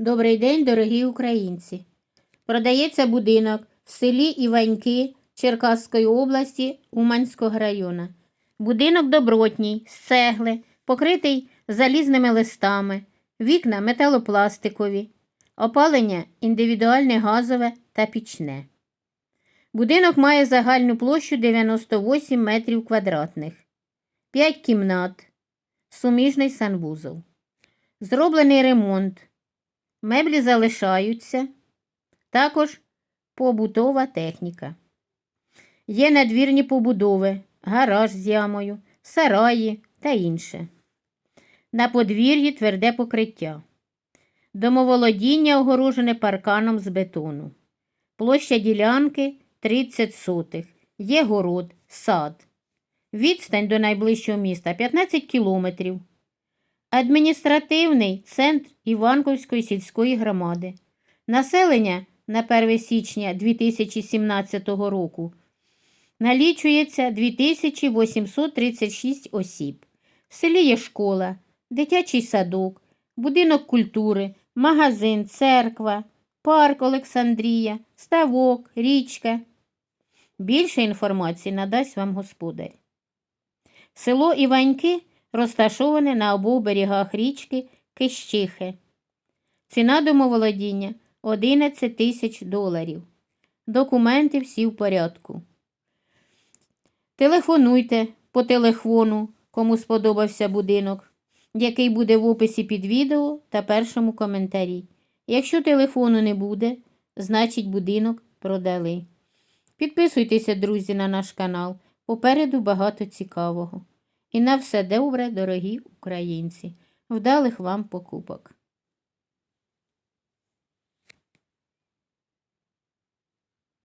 Добрий день, дорогі українці. Продається будинок в селі Іваньки Черкаської області Уманського району. Будинок добротній, з цегли, покритий залізними листами, вікна металопластикові, опалення індивідуальне газове та пічне. Будинок має загальну площу 98 метрів квадратних, 5 кімнат, суміжний санвузол. Зроблений ремонт. Меблі залишаються. Також побутова техніка. Є надвірні побудови, гараж з ямою, сараї та інше. На подвір'ї тверде покриття. Домоволодіння огорожене парканом з бетону. Площа ділянки 30 сотих. Є город, сад. Відстань до найближчого міста 15 кілометрів. Адміністративний центр Іванковської сільської громади. Населення на 1 січня 2017 року налічується 2836 осіб. В селі є школа, дитячий садок, будинок культури, магазин, церква, парк Олександрія, ставок, річка. Більше інформації надасть вам господар. Село Іваньки розташоване на обох берегах річки Кищихи. Ціна домоволодіння 11 тисяч доларів. Документи всі в порядку. Телефонуйте по телефону, кому сподобався будинок, який буде в описі під відео та першому коментарі. Якщо телефону не буде, значить будинок продали. Підписуйтеся, друзі, на наш канал. Попереду багато цікавого. І на все добре, дорогі українці. Вдалих вам покупок!